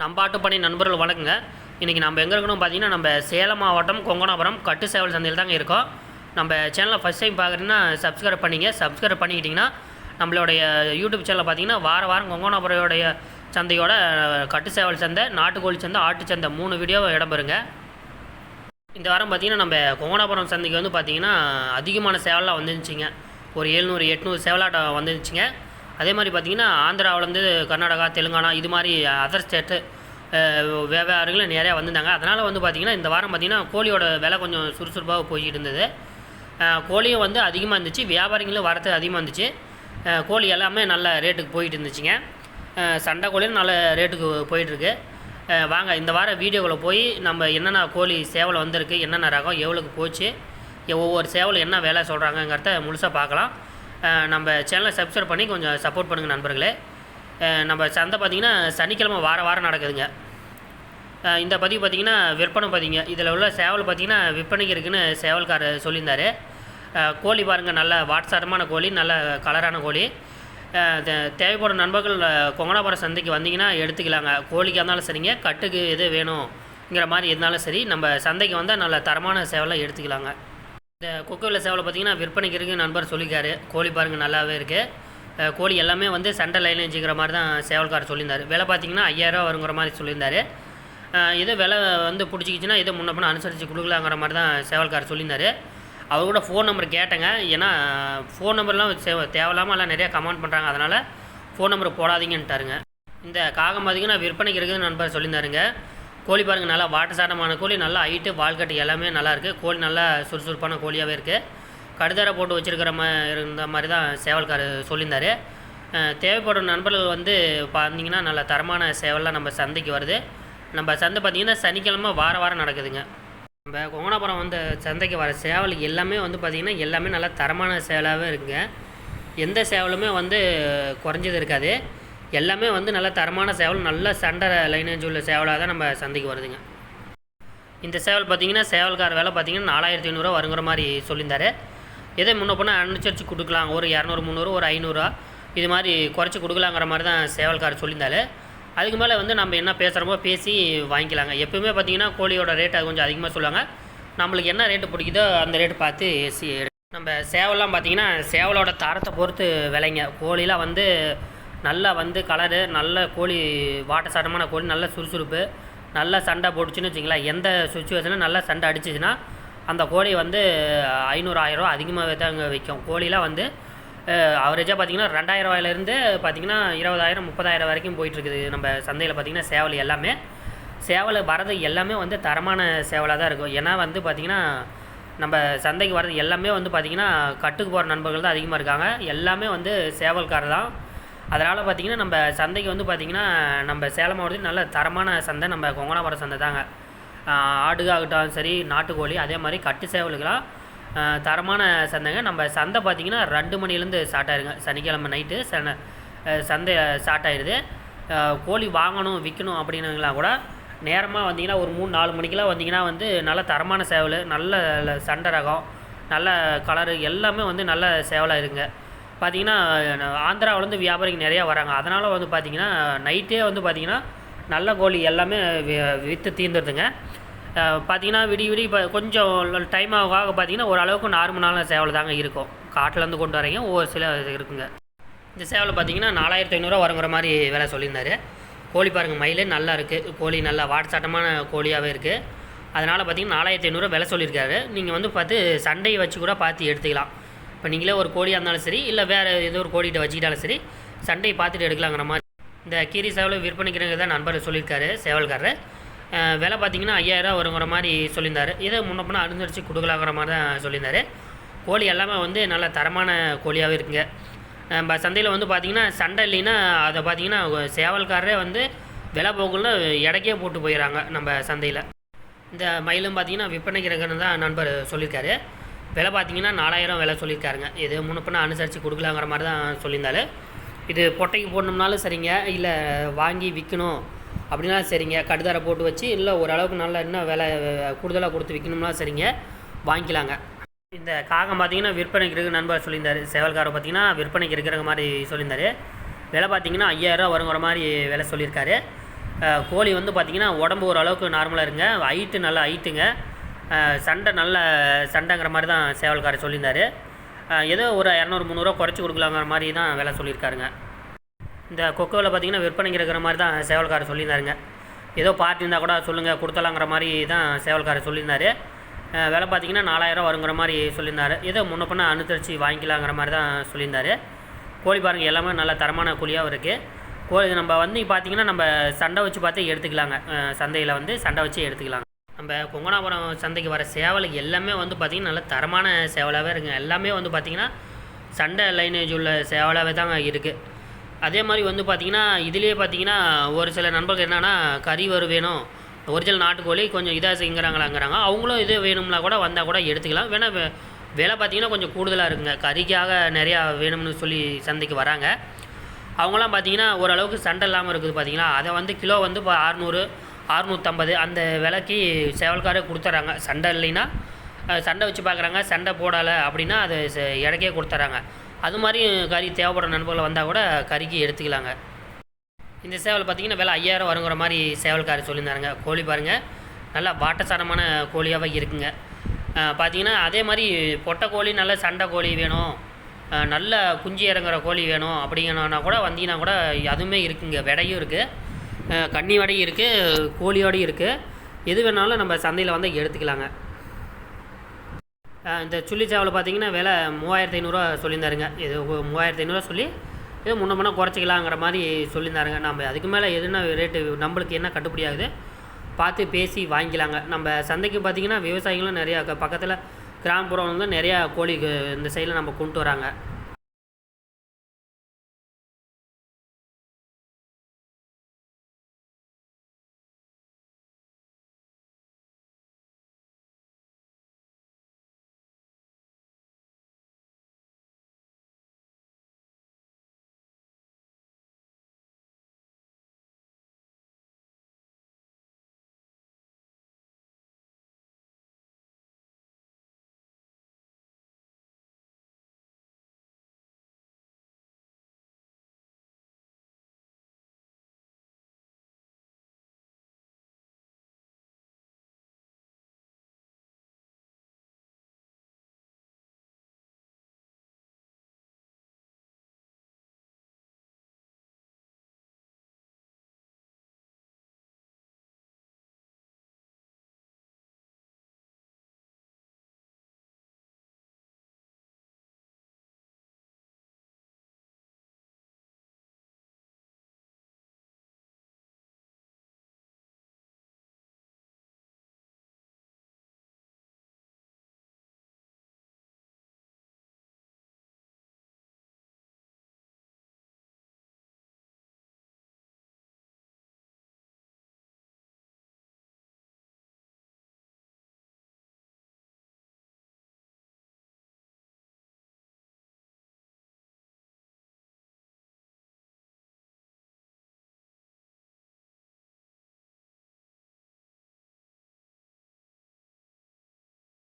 நம்பாட்டு பணி நண்பர்கள் வணக்கங்க இன்றைக்கி நம்ம எங்கே இருக்கணும் பார்த்தீங்கன்னா நம்ம சேலம் மாவட்டம் கொங்கனாபுரம் கட்டு சேவல் சந்தையில் தாங்க இருக்கோம். நம்ம சேனலை ஃபஸ்ட் டைம் பார்க்குறீங்கன்னா சப்ஸ்கிரைப் பண்ணிங்க. சப்ஸ்கிரைப் பண்ணிக்கிட்டிங்கன்னா நம்மளுடைய யூடியூப் சேனலில் பார்த்தீங்கன்னா வார வாரம் கொங்கனாபுரையோடைய சந்தையோட கட்டு சேவல் சந்தை நாட்டுக்கோழி சந்தை ஆட்டு சந்தை மூணு வீடியோவை இடம்பெறுங்க இந்த வாரம் பார்த்திங்கன்னா நம்ம கொங்கனாபுரம் சந்தைக்கு வந்து பார்த்தீங்கன்னா அதிகமான சேவலாக வந்துருந்துச்சிங்க. ஒரு எழுநூறு எட்நூறு சேவலாட்டம் வந்துருந்துச்சிங்க. அதே மாதிரி பார்த்தீங்கன்னா ஆந்திராவிலேருந்து கர்நாடகா தெலுங்கானா இது மாதிரி அதர் ஸ்டேட்டு வியாபாரிகள் நிறையா வந்திருந்தாங்க. அதனால் வந்து பார்த்திங்கன்னா இந்த வாரம் பார்த்திங்கன்னா கோழியோட விலை கொஞ்சம் சுறுசுறுப்பாக போய்கிட்டு இருந்தது. கோழியும் வந்து அதிகமாக இருந்துச்சு. வியாபாரிகளும் வரத்து அதிகமாக இருந்துச்சு. கோழி எல்லாமே நல்ல ரேட்டுக்கு போயிட்டு இருந்துச்சுங்க. சண்டை கோழியும் நல்ல ரேட்டுக்கு போயிட்டுருக்கு வாங்க இந்த வாரம் வீடியோவில் போய் நம்ம என்னென்ன கோழி சேவல் வந்திருக்கு என்னென்ன ரகம் எவ்வளோக்கு போச்சு ஒவ்வொரு சேவல் என்ன வேலை சொல்கிறாங்கங்கிறத முழுசாக பார்க்கலாம். நம்ம சேனலை சப்ஸ்கிரைப் பண்ணி கொஞ்சம் சப்போர்ட் பண்ணுங்கள் நண்பர்களே. நம்ம சந்தை பார்த்திங்கன்னா சனிக்கிழமை வார வாரம் நடக்குதுங்க. இந்த பதிவு பார்த்திங்கன்னா விற்பனை பதிங்க இதில் உள்ள சேவல் பார்த்திங்கன்னா விற்பனைக்கு இருக்குன்னு சேவல்காரர் சொல்லியிருந்தார். கோழி பாருங்கள் நல்ல வாட்சாரமான கோழி நல்ல கலரான கோழி. தே- தேவைப்படும் நண்பர்கள் கொங்கனாபுரம் சந்தைக்கு வந்தீங்கன்னா எடுத்துக்கலாங்க. கோழிக்காக இருந்தாலும் சரிங்க கட்டுக்கு எது வேணுங்கிற மாதிரி இருந்தாலும் சரி நம்ம சந்தைக்கு வந்தால் நல்ல தரமான சேவலாம் எடுத்துக்கலாங்க. இந்த கொக்கோவில் சேவலை பார்த்தீங்கன்னா விற்பனைக்கு இருக்குது நண்பர் சொல்லியிருக்காரு. கோழி பாருங்கள் நல்லாவே இருக்குது கோழி எல்லாமே வந்து சண்டை லைன் வச்சுக்கிற மாதிரி தான் சேவல்கார் சொல்லியிருந்தார். விலை பார்த்தீங்கன்னா ஐயாயிரரூவா வருங்கிற மாதிரி சொல்லியிருந்தாரு. அஹ் இது விலை வந்து பிடிச்சிக்கிச்சின்னா இதை முன்ன பண்ண அனுசரித்து கொடுக்கலாங்கிற மாதிரி தான் சேவல்கார் சொல்லியிருந்தாரு. அவர் கூட ஃபோன் நம்பர் கேட்டேங்க. ஏன்னா ஃபோன் நம்பர்லாம் தேவையில்லாமல் எல்லாம் நிறையா கமெண்ட் பண்ணுறாங்க அதனால் ஃபோன் நம்பர் போடாதீங்கன்ட்டாருங்க. இந்த காகம் பார்த்தீங்கன்னா விற்பனைக்கு இருக்குதுன்னு நண்பர் சொல்லியிருந்தாருங்க. கோழி பாருங்கள் நல்லா வாட்டசாட்டமான கோழி நல்லா ஹைட்டு வால்கட்டு எல்லாமே நல்லா இருக்குது கோழி நல்லா சுறுசுறுப்பான கோழியாகவே இருக்குது கடுதாரை போட்டு வச்சுருக்கிற மா இருந்த மாதிரி தான் சேவல்காரர் சொல்லியிருந்தார் தேவைப்படும் நண்பர்கள் வந்து பார்த்தீங்கன்னா நல்ல தரமான சேவல்லாம் நம்ம சந்தைக்கு வருது. நம்ம சந்தை பார்த்திங்கன்னா சனிக்கிழமை வார வாரம் நடக்குதுங்க. நம்ம கோணாபுரம் வந்து சந்தைக்கு வர சேவல் எல்லாமே வந்து பார்த்திங்கன்னா எல்லாமே நல்லா தரமான சேவலாகவே இருக்குங்க. எந்த சேவலுமே வந்து குறைஞ்சது இருக்காது. எல்லாமே வந்து நல்ல தரமான சேவல் நல்ல சண்டை லைனேஜ் உள்ள சேவலாக தான் நம்ம சந்தைக்கு வருதுங்க. இந்த சேவல் பார்த்தீங்கன்னா சேவல்கார வேலை பார்த்தீங்கன்னா நாலாயிரத்தி ஐநூறுரூவா வருங்கிற மாதிரி சொல்லியிருந்தார். எதை முன்ன போனால் அனுசரித்து கொடுக்கலாம். ஒரு இரநூறு முந்நூறு ஒரு ஐநூறுரூவா இது மாதிரி குறைச்சி கொடுக்கலாங்கிற மாதிரி தான் சேவல்கார சொல்லியிருந்தாரு. அதுக்கு மேலே வந்து நம்ம என்ன பேசுகிறோமோ பேசி வாங்கிக்கலாங்க. எப்பவுமே பார்த்தீங்கன்னா கோழியோட ரேட் அது கொஞ்சம் அதிகமாக சொல்லுவாங்க. நம்மளுக்கு என்ன ரேட்டு பிடிக்குதோ அந்த ரேட்டு பார்த்து சி நம்ம சேவலாம் பார்த்தீங்கன்னா சேவலோட தரத்தை பொறுத்து விலைங்க. கோழிலாம் வந்து நல்லா வந்து கலரு நல்ல கோழி வாட்ட சாட்டமான கோழி நல்ல சுறுசுறுப்பு நல்ல சண்டை போட்டுச்சுன்னு வச்சிங்களேன் எந்த சுச்சுவேஷனில் நல்லா சண்டை அடிச்சிச்சுன்னா அந்த கோழி வந்து ஐநூறு ஆயிரரூவா அதிகமாகவே தாங்க விற்கும் கோழிலாம் வந்து அவரேஜாக பார்த்தீங்கன்னா ரெண்டாயிரம் ரூபாயிலேருந்து பார்த்தீங்கன்னா இருபதாயிரம் முப்பதாயிரம் வரைக்கும் போயிட்டுருக்குது. நம்ம சந்தையில் பார்த்தீங்கன்னா சேவல் எல்லாமே. சேவல் வரது எல்லாமே வந்து தரமான சேவலாக தான் இருக்கும். ஏன்னா வந்து பார்த்திங்கன்னா நம்ம சந்தைக்கு வர்றது எல்லாமே வந்து பார்த்திங்கன்னா கட்டுக்கு போகிற நண்பர்கள் தான் அதிகமாக இருக்காங்க. எல்லாமே வந்து சேவல்காரர் தான். அதனால் பார்த்திங்கன்னா நம்ம சந்தைக்கு வந்து பார்த்திங்கன்னா நம்ம சேலம் மாவட்டத்தில் நல்ல தரமான சந்தை நம்ம கொங்கனாபுரம் சந்தை தாங்க. ஆடுகாகட்டும் சரி நாட்டுக்கோழி அதே மாதிரி கட்டு சேவலுக்கெல்லாம் தரமான சந்தைங்க. நம்ம சந்தை பார்த்திங்கன்னா ரெண்டு மணிலேருந்து ஸ்டார்ட் ஆயிருங்க. சனிக்கிழமை நைட்டு சன சந்தை ஸ்டார்ட் ஆயிடுது கோழி வாங்கணும் விற்கணும் அப்படின்னுலாம் கூட நேரமாக வந்தீங்கன்னா ஒரு மூணு நாலு மணிக்கெலாம் வந்தீங்கன்னா வந்து நல்ல தரமான சேவல் நல்ல சண்டை ரகம் நல்ல கலரு எல்லாமே வந்து நல்ல சேவலாக இருங்க பார்த்தீங்கன்னா ஆந்திராவிலேருந்து வியாபாரிங்க நிறையா வராங்க. அதனால் வந்து பார்த்தீங்கன்னா நைட்டே வந்து பார்த்தீங்கன்னா நல்ல கோழி எல்லாமே விற்று தீர்ந்துடுதுங்க பார்த்தீங்கன்னா விடிய விடிய இப்போ கொஞ்சம் டைம் ஆக ஆக பார்த்தீங்கன்னா ஓரளவுக்கு நார்மலான சேவல் தாங்க இருக்கும். காட்டிலேருந்து கொண்டு வரீங்க ஒவ்வொரு சில இது இருக்குங்க. இந்த சேவலை பார்த்தீங்கன்னா நாலாயிரத்தி ஐநூறுரூவா வரங்கிற மாதிரி விலை சொல்லியிருந்தாரு. கோழி பாருங்கள் மயிலே நல்லா இருக்குது கோழி நல்லா வாட்சாட்டமான கோழியாகவே இருக்குது அதனால் பார்த்தீங்கன்னா நாலாயிரத்தி ஐநூறுரூவா விலை சொல்லியிருக்காரு. நீங்கள் வந்து பார்த்து சண்டையை வச்சு கூட பார்த்து எடுத்துக்கலாம். இப்போ நீங்களே ஒரு கோழியாக இருந்தாலும் சரி இல்லை வேறு ஏதோ ஒரு கோழிகிட்ட வச்சுக்கிட்டாலும் சரி சண்டையை பார்த்துட்டு எடுக்கலாங்கிற மாதிரி. இந்த கீரி சேவலை விற்பனைக்கிறங்க தான் நண்பர் சொல்லியிருக்காரு சேவல்காரர். அஹ் விலை பார்த்தீங்கன்னா ஐயாயிரம் வருங்கிற மாதிரி சொல்லியிருந்தார். இதை முன்ன பின்ன அனுசரித்து கொடுக்கலாங்கிற மாதிரி தான் சொல்லியிருந்தார். கோழி எல்லாமே வந்து நல்ல தரமான கோழியாகவே இருக்குங்க. நம்ம சந்தையில் வந்து பார்த்திங்கன்னா சண்டை இல்லைன்னா அதை பார்த்தீங்கன்னா சேவல்காரரே வந்து விலை போக்குள்ள இடக்கே போட்டு போயிடறாங்க நம்ம சந்தையில். இந்த மயிலும் பார்த்தீங்கன்னா விற்பனைக்கிறங்கன்னு தான் நண்பர் சொல்லியிருக்காரு. விலை பார்த்தீங்கன்னா நாலாயிரம் விலை சொல்லியிருக்காருங்க. இது முன்ன அனுசரித்து கொடுக்கலாங்கிற மாதிரி தான் சொல்லியிருந்தாரு. இது பொட்டைக்கு போடணும்னாலும் சரிங்க. இல்லை வாங்கி விற்கணும் அப்படின்னா சரிங்க. கடுதாரை போட்டு வச்சு இல்லை ஓரளவுக்கு நல்லா இன்னும் விலை கூடுதலாக கொடுத்து விற்கணும்னா சரிங்க. வாங்கிக்கலாங்க. இந்த காகம் பார்த்தீங்கன்னா விற்பனைக்கு இருக்கிற நண்பர் சொல்லியிருந்தார். சேவல்காரை பார்த்தீங்கன்னா விற்பனைக்கு இருக்கிற மாதிரி சொல்லியிருந்தார். விலை பார்த்தீங்கன்னா ஐயாயிரரூவா வருங்கிற மாதிரி விலை சொல்லியிருக்காரு. கோழி வந்து பார்த்திங்கன்னா உடம்பு ஓரளவுக்கு நார்மலாக இருங்க. ஹைட்டு நல்லா ஹைட்டுங்க சண்டை நல்ல சண்டைங்கிற மாதிரி தான் சேவல்காரர் சொல்லியிருந்தாரு. ஏதோ ஒரு இரநூறு முந்நூறுரூவா குறைச்சி கொடுக்கலாங்கிற மாதிரி தான் விலை சொல்லியிருக்காருங்க. இந்த கொக்கோவில் பார்த்தீங்கன்னா விற்பனைக்கு இருக்கிற மாதிரி தான் சேவல்காரர் சொல்லியிருந்தாருங்க. ஏதோ பார்ட்டி இருந்தால் கூட சொல்லுங்கள் கொடுத்தலாங்கிற மாதிரி தான் சேவல்காரர் சொல்லியிருந்தார். அஹ் விலை பார்த்தீங்கன்னா நாலாயிரம் வருங்கிற மாதிரி சொல்லியிருந்தார். ஏதோ முன்ன பின்ன அனுசரித்து வாங்கிக்கலாங்கிற மாதிரி தான் சொல்லியிருந்தார். கோழி பாருங்கள் எல்லாமே நல்ல தரமான கோழியாகவும் இருக்குது கோழி நம்ம வந்து பார்த்தீங்கன்னா நம்ம சண்டை வச்சு பார்த்து எடுத்துக்கலாங்க. சந்தையில் வந்து சண்டை வச்சு எடுத்துக்கலாங்க. நம்ம கொங்கனாபுரம் சந்தைக்கு வர சேவலுக்கு எல்லாமே வந்து பார்த்திங்கன்னா நல்ல தரமான சேவலாகவே இருக்குங்க. எல்லாமே வந்து பார்த்திங்கன்னா சண்டை லைனேஜ் உள்ள சேவலாகவே தாங்க இருக்குது அதே மாதிரி வந்து பார்த்திங்கன்னா இதுலேயே பார்த்தீங்கன்னா ஒரு சில நண்பர்கள் என்னென்னா கறி வறு வேணும் ஒரிஜினல் நாட்டுக்கோழி கொஞ்சம் இதாக செய்கிறாங்களாங்கிறாங்க அவங்களும் இது வேணும்னா கூட வந்தால் கூட எடுத்துக்கலாம். வேணால் விலை பார்த்திங்கன்னா கொஞ்சம் கூடுதலாக இருக்குங்க. கறிக்காக நிறையா வேணும்னு சொல்லி சந்தைக்கு வராங்க. அவங்களாம் பார்த்தீங்கன்னா ஓரளவுக்கு சண்டை இல்லாமல் இருக்குது பார்த்திங்கன்னா அதை வந்து கிலோ வந்து இப்போ அறநூறு அறுநூற்றம்பது அந்த விலைக்கு சேவல்காரே கொடுத்துட்றாங்க சண்டை இல்லைன்னா சண்டை வச்சு பார்க்குறாங்க சண்டை போடலை அப்படின்னா அது ச- இடக்கே கொடுத்துட்றாங்க அது மாதிரியும் கறி தேவைப்படுற நண்பர்கள் வந்தால் கூட கறிக்கு எடுத்துக்கலாங்க. இந்த சேவல் பார்த்தீங்கன்னா விலை ஐயாயிரம் வருங்கிற மாதிரி சேவல்காரர் சொல்லியிருந்தாருங்க. கோழி பாருங்கள் நல்லா வாட்டசாரமான கோழியாகவே இருக்குங்க. பார்த்தீங்கன்னா அதே மாதிரி பொட்டை கோழி நல்ல சண்டை கோழி வேணும். நல்ல குஞ்சு இறங்குற கோழி வேணும் அப்படிங்கன்னா கூட வந்தீங்கன்னா கூட அதுவுமே இருக்குங்க. விடையும் இருக்குது கன்னி வடையும் இருக்குது கோழியோடையும் இருக்குது எது வேணாலும் நம்ம சந்தையில் வந்து எடுத்துக்கலாங்க. இந்த சுள்ளி சாவில் பார்த்தீங்கன்னா விலை மூவாயிரத்து ஐநூறுரூவா சொல்லியிருந்தாருங்க. இது மூவாயிரத்து ஐநூறுரூவா சொல்லி இது முன்ன முன்ன குறைச்சிக்கலாங்கிற மாதிரி சொல்லியிருந்தாருங்க. நம்ம அதுக்கு மேலே எதுனா ரேட்டு நம்மளுக்கு என்ன கட்டுப்படி ஆகுது? பார்த்து பேசி வாங்கிக்கலாங்க. நம்ம சந்தைக்கு பார்த்தீங்கன்னா விவசாயிகளும் நிறையா பக்கத்தில் கிராமப்புறம் வந்து நிறையா கோழி இந்த சைடில் நம்ம கொண்டு வராங்க.